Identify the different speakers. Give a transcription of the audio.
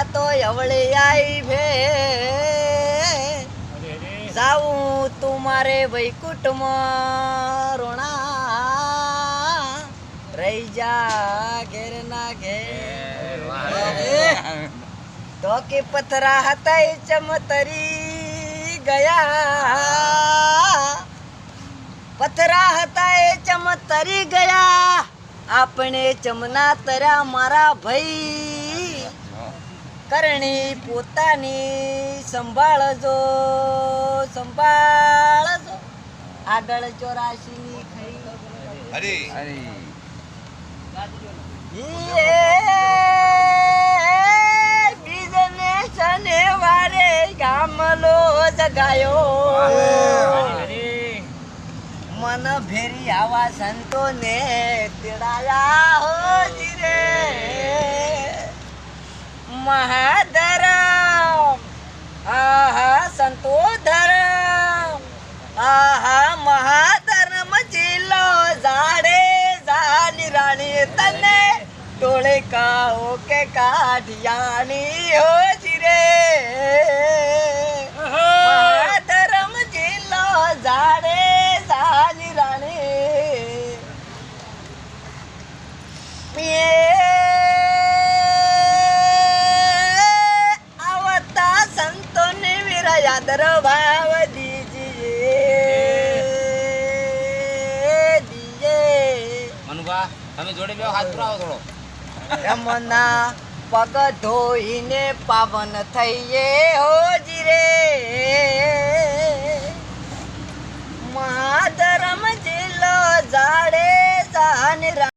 Speaker 1: યમુના તો અવળે આવી ભે. જાઉં તું મારે વૈકુંઠમાં રોણા. રહી જા ઘેર. ના ઘેર તો કે પથરા હતા એ ચમતરી ગયા. પથરા હતા એ ચમતરી ગયા. આપણે ચમના તર્યા મારા ભાઈ. કરણી પોતાની સંભાળજો સંભાળજો. આગળ ચોરાશીની ખાઈ
Speaker 2: અરે
Speaker 1: ઈએ, બીજને શનિવારે ગામલો જગાયો. મન ભેરી આવા સંતો ને તેડાયા હોજી टोळे का ओके काढियानी हो जिरे धरम जिल्हा जाणे झाली राणे. पिये आवता संतो निविरा यादर भाव दिजिये दिये
Speaker 2: मनुबा तुम्ही जोडे बेव हात पुरावा थोडं.
Speaker 1: રમના પગ ધોઈને પાવન થઈએ હોજી રે માધરમ જિલ્લો જાડે જાન